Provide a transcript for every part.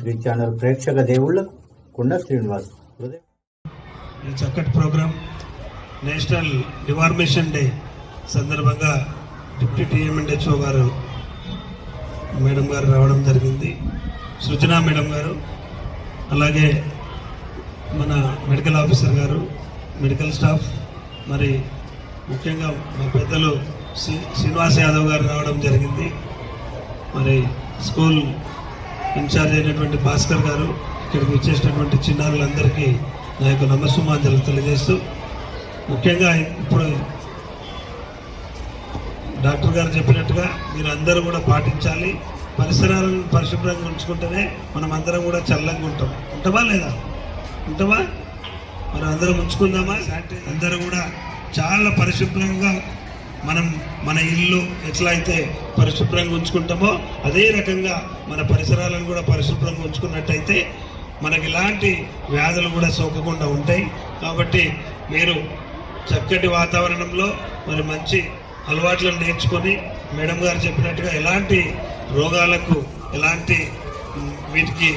Three channel ప్రేక్షక దేవుళ్ళకు కుండ శ్రీనివాస్ ఈ చక్కటి ప్రోగ్రాం నేషనల్ డివార్మేషన్ డే సందర్భంగా డిప్యూటీ టీఎంఎండ్హెచ్ఓ గారు మేడం గారు రావడం జరిగింది. సృజన మేడం గారు అలాగే మన మెడికల్ ఆఫీసర్ గారు మెడికల్ స్టాఫ్ మరి ముఖ్యంగా మా పెద్దలు శ్రీ శ్రీనివాస్ యాదవ్ గారు రావడం జరిగింది. మరి స్కూల్ ఇన్ఛార్జ్ అయినటువంటి భాస్కర్ గారు ఇక్కడికి వచ్చేసినటువంటి చిన్నారులందరికీ నా యొక్క నమస్సుమాంజలు తెలియజేస్తూ ముఖ్యంగా ఇప్పుడు డాక్టర్ గారు చెప్పినట్టుగా మీరు అందరూ కూడా పాటించాలి. పరిసరాలను పరిశుభ్రంగా ఉంచుకుంటేనే మనం అందరం కూడా చల్లంగా ఉంటాం. ఉంటామా లేదా? ఉంటామా? మనం అందరం ఉంచుకుందామా? అందరూ కూడా చాలా పరిశుభ్రంగా మనం మన ఇల్లు ఎట్లా అయితే పరిశుభ్రంగా ఉంచుకుంటామో అదే రకంగా మన పరిసరాలను కూడా పరిశుభ్రంగా ఉంచుకున్నట్టయితే మనకి ఇలాంటి వ్యాధులు కూడా సోకకుండా ఉంటాయి. కాబట్టి మీరు చక్కటి వాతావరణంలో మరి మంచి అలవాట్లను నేర్చుకొని మేడం గారు చెప్పినట్టుగా ఎలాంటి రోగాలకు ఎలాంటి వీటికి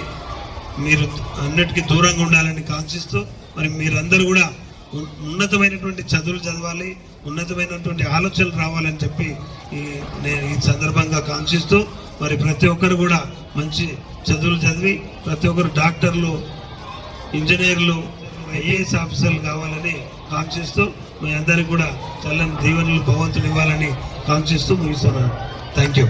మీరు అన్నిటికీ దూరంగా ఉండాలని కాంక్షిస్తూ మరి మీరందరూ కూడా ఉన్నతమైనటువంటి చదువులు చదవాలి ఉన్నతమైనటువంటి ఆలోచనలు రావాలని చెప్పి ఈ నేను ఈ సందర్భంగా కాంక్షిస్తూ మరి ప్రతి ఒక్కరు కూడా మంచి చదువులు చదివి ప్రతి ఒక్కరు డాక్టర్లు ఇంజనీర్లు ఐఏఎస్ ఆఫీసర్లు కావాలని కాంక్షిస్తూ మీ అందరికి కూడా చల్లని దీవెనలు భగవంతులు ఇవ్వాలని కాంక్షిస్తూ ముగిస్తున్నాను. Thank you.